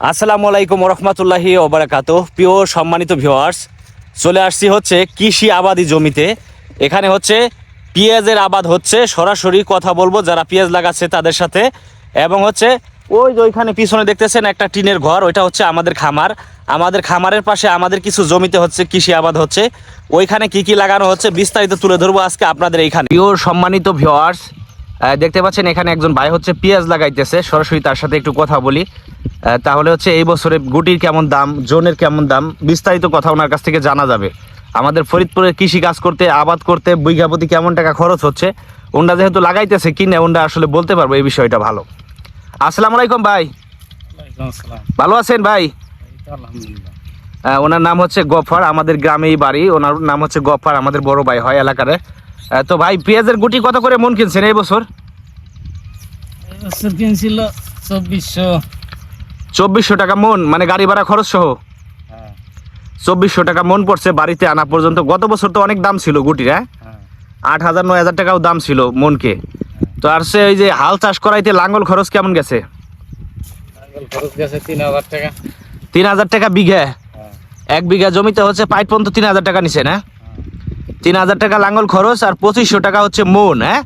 আসসালামু আলাইকুম রহমতুল্লাহি ওবরাকাত প্রিয় সম্মানিত ভিওয়ার্স চলে আসছি হচ্ছে কৃষি আবাদি জমিতে। এখানে হচ্ছে পেঁয়াজের আবাদ হচ্ছে, সরাসরি কথা বলব যারা পেঁয়াজ লাগাচ্ছে তাদের সাথে। এবং হচ্ছে ওই যে ওইখানে পিছনে দেখতেছেন একটা টিনের ঘর, ওইটা হচ্ছে আমাদের খামার। আমাদের খামারের পাশে আমাদের কিছু জমিতে হচ্ছে কৃষি আবাদ হচ্ছে। ওইখানে কি কি লাগানো হচ্ছে বিস্তারিত তুলে ধরবো আজকে আপনাদের এইখানে। প্রিয় সম্মানিত ভিওয়ার্স দেখতে পাচ্ছেন এখানে একজন ভাই হচ্ছে পেঁয়াজ লাগাইতেছে। সরাসরি তার সাথে একটু কথা বলি। তাহলে হচ্ছে এই বছরে গুটির কেমন দাম জোনের কেমন দাম বিস্তারিত কথা ওনার কাছ থেকে জানা যাবে। আমাদের ফরিদপুরে কৃষি কাজ করতে আবাদ করতে বিঘা প্রতি কেমন টাকা খরচ হচ্ছে ওনরা যেহেতু লাগাইতেছে কিনে ওনরা আসলে বলতে পারব এই বিষয়টা ভালো। আসসালামু আলাইকুম ভাই। ভালো আছেন ভাই? ওনার নাম হচ্ছে গফার আমাদের গ্রামেই বাড়ি। ওনার নাম হচ্ছে গফার আমাদের বড় ভাই হয় এলাকারে। তো ভাই পেঁয়াজের গুটি কত করে মন কিনছেন এই বছর? এই বছর কিনছিল চব্বিশশো চব্বিশশো টাকা মন মানে গাড়ি ভাড়া খরচ সহ? হ্যাঁ। চব্বিশশো টাকা মন পড়ছে বাড়িতে আনা পর্যন্ত। গত বছর তো অনেক দাম ছিল গুটির হ্যাঁ? হ্যাঁ। আট হাজার নয় হাজার টাকাও দাম ছিল মনকে। তো আর সে ওই যে হাল চাষ করাইতে লাঙ্গল খরচ কেমন গেছে? তিন হাজার টাকা। বিঘা? হ্যাঁ। এক বিঘা জমিতে হচ্ছে পাইট পর্যন্ত তিন হাজার টাকা নিছে না? তিন হাজার টাকা লাঙ্গল খরচ আর পঁচিশশো টাকা হচ্ছে মন হ্যাঁ?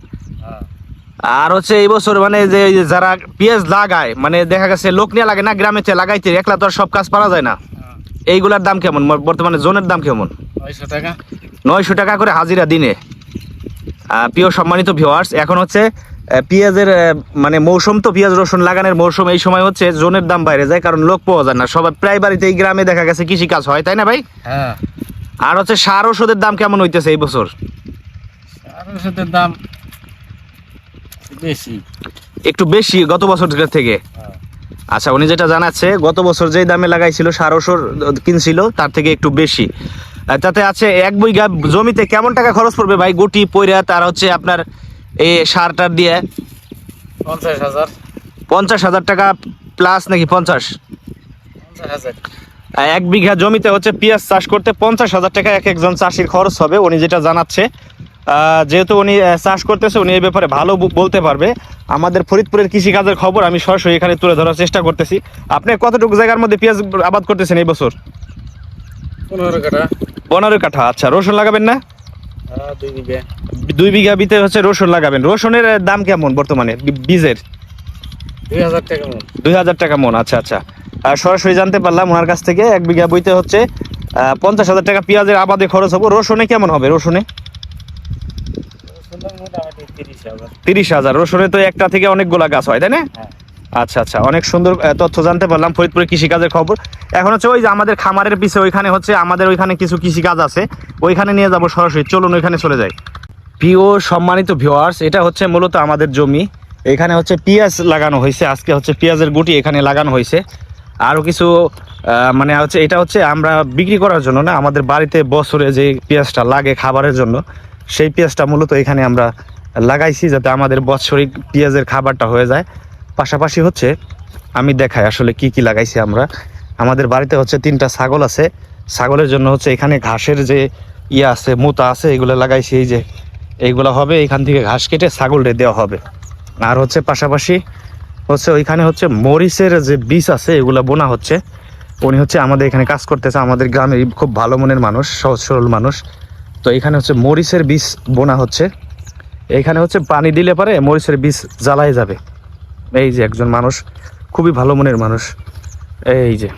আর হচ্ছে এই বছর মানে যে যারা পেঁয়াজ লাগায় মানে দেখা গেছে লোক নিয়ে লাগে না গ্রামেতে লাগাইতে একলা তো আর সব কাজ পারা যায় না। হ্যাঁ। এইগুলার দাম কেমন? বর্তমানে জোনের দাম কেমন? নয়শো টাকা। নয়শো টাকা করে হাজিরা দিনে। প্রিয় সম্মানিত ভিওয়ার্স এখন হচ্ছে পেঁয়াজের মানে মৌসুম তো পেঁয়াজ রসুন লাগানোর মৌসুম এই সময় হচ্ছে জোনের দাম বাইরে যায় কারণ লোক পাওয়া যায় না। সবাই প্রায় বাড়িতে এই গ্রামে দেখা গেছে কৃষি কাজ হয় তাই না ভাই? হ্যাঁ। আর হচ্ছে সার ওষুধের দাম কেমন হইতেছে এই বছর? আর ওষুধের দাম বেশি। একটু বেশি গত বছর থেকে। হ্যাঁ। আচ্ছা উনি যেটা জানাচ্ছে গত বছর যেই দামে লাগাইছিল সার ওষুধ কিনছিল তার থেকে একটু বেশি। তাতে আছে এক বিঘা জমিতে কেমন টাকা খরচ পড়বে ভাই? গুটি পয়রা তার হচ্ছে আপনার এই সারটার দিয়ে? পঞ্চাশ হাজার। পঞ্চাশ হাজার টাকা প্লাস নাকি পঞ্চাশ? এক বিঘা জমিতে হচ্ছে পেঁয়াজ চাষ করতে পঞ্চাশ হাজার টাকা এক একজন চাষির খরচ হবে উনি যেটা জানাচ্ছে। যেহেতু উনি চাষ করতেছে উনি এই ব্যাপারে ভালো বলতে পারবে। আমাদের ফরিদপুরের কৃষিকাজের খবর আমি সরাসরি এখানে তুলে ধরার চেষ্টা করতেছি। আপনি কতটুকু জায়গার মধ্যে পেঁয়াজ আবাদ করতেছেন এই বছর? পনেরো পনেরো কাঠা আচ্ছা রসুন লাগাবেন না? দুই বিঘা। বিতে হচ্ছে রসুন লাগাবেন। রসুনের দাম কেমন বর্তমানে? বীজের? দুই হাজার টাকা মন। মন আচ্ছা আচ্ছা। আর সরাসরি জানতে পারলাম ওনার কাছ থেকে এক বিঘা বইতে হচ্ছে পঞ্চাশ হাজার টাকা পেঁয়াজের আবাদে খরচ হব। রসুনে কেমন হবে? রসুনে? তিরিশ হাজার। রসুনে তো একটা থেকে অনেকগুলা গাছ হয় তাই না? হ্যাঁ। আচ্ছা আচ্ছা অনেক সুন্দর তথ্য জানতে পারলাম কৃষিকাজের খবর। এখন হচ্ছে ওই যে আমাদের খামারের পিছে ওইখানে হচ্ছে আমাদের ওইখানে কিছু কৃষিকাজ আছে ওইখানে নিয়ে যাব সরাসরি। চলুন ওইখানে চলে যাই। প্রিয় সম্মানিত ভিউয়ার্স এটা হচ্ছে মূলত আমাদের জমি। এখানে হচ্ছে পেঁয়াজ লাগানো হয়েছে আজকে হচ্ছে পেঁয়াজের গুটি এখানে লাগানো হয়েছে। আরও কিছু আহ, মানে হচ্ছে এটা হচ্ছে আমরা বিক্রি করার জন্য না আমাদের বাড়িতে বছরে যে পেঁয়াজটা লাগে খাবারের জন্য সেই পেঁয়াজটা মূলত এখানে আমরা লাগাইছি যাতে আমাদের বৎসরিক পেঁয়াজের খাবারটা হয়ে যায়। পাশাপাশি হচ্ছে, আমি দেখাই আসলে কি কি লাগাইছি আমরা। আমাদের বাড়িতে হচ্ছে তিনটা ছাগল আছে। ছাগলের জন্য হচ্ছে এখানে ঘাসের যে ইয়ে আছে, মোতা আছে, এগুলো লাগাইছি এই যে। এইগুলো হবে, এখান থেকে ঘাস কেটে ছাগলরে দেওয়া হবে। আর হচ্ছে পাশাপাশি হচ্ছে ওইখানে হচ্ছে মরিচের যে বীজ আছে, এগুলো বোনা হচ্ছে। উনি হচ্ছে আমাদের এখানে কাজ করতেছে, আমাদের গ্রামের খুব ভালো মনের মানুষ, সহজ সরল মানুষ। তো এখানে হচ্ছে মরিচের বীজ বোনা হচ্ছে। এইখানে হচ্ছে পানি দিলে পরে মরিচের বীজ জ্বালাই যাবে। এই যে একজন মানুষ খুবই ভালো মনের মানুষ। এই যে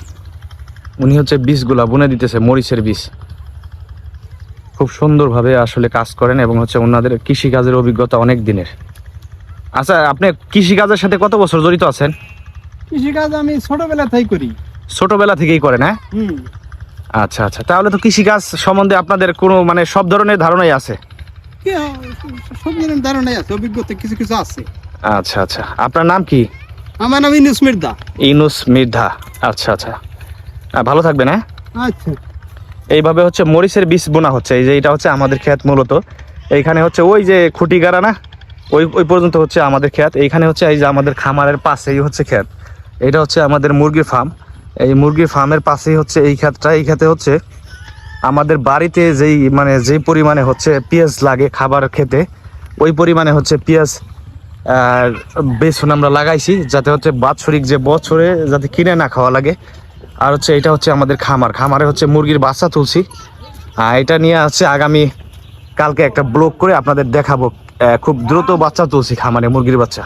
উনি হচ্ছে বীজগুলা বুনে দিতেছে মরিচের বীজ। খুব সুন্দরভাবে আসলে কাজ করেন এবং হচ্ছে ওনাদের কৃষিকাজের অভিজ্ঞতা অনেক দিনের। আচ্ছা আপনি কৃষিকাজের সাথে কত বছর জড়িত আছেন? কৃষিকাজ আমি ছোটবেলা থেকে করি। ছোটবেলা থেকেই করেন হ্যাঁ? আচ্ছা আচ্ছা। তাহলে তো কৃষিকাজ সম্বন্ধে আপনাদের কোনো মানে সব ধরনের ধারণাই আছে। কি সব ধরনের ধারণাই আছে অভিজ্ঞতা কিছু কিছু আছে। আচ্ছা আচ্ছা। আপনার নাম কি? আমার নাম ইনুস মির্দা। ইনুস মির্ধা আচ্ছা আচ্ছা। ভালো থাকবেন হ্যাঁ? আচ্ছা। এইভাবে হচ্ছে মরিচের বীজ বোনা হচ্ছে। এই যে এটা হচ্ছে আমাদের ক্ষেত মূলত। এইখানে হচ্ছে ওই যে খুঁটি গাড়া না? ওই ওই পর্যন্ত হচ্ছে আমাদের ক্ষেত এইখানে হচ্ছে এই যে আমাদের খামারের পাশেই হচ্ছে ক্ষেত এটা হচ্ছে আমাদের মুরগির ফার্ম। এই মুরগির ফার্মের পাশেই হচ্ছে এই ক্ষেতটা এই ক্ষেতে হচ্ছে আমাদের বাড়িতে যেই মানে যেই পরিমাণে হচ্ছে পেঁয়াজ লাগে খাবার খেতে, ওই পরিমাণে হচ্ছে পেঁয়াজ বেসন আমরা লাগাইছি, যাতে হচ্ছে বাৎসরিক যে বছরে যাতে কিনে না খাওয়া লাগে। আর হচ্ছে এটা হচ্ছে আমাদের খামার। খামারে হচ্ছে মুরগির বাচ্চা তুলছি। আর এটা নিয়ে হচ্ছে আগামী কালকে একটা ব্লগ করে আপনাদের দেখাবো খুব দ্রুত বাচ্চা তুলছি খামারে মুরগির বাচ্চা।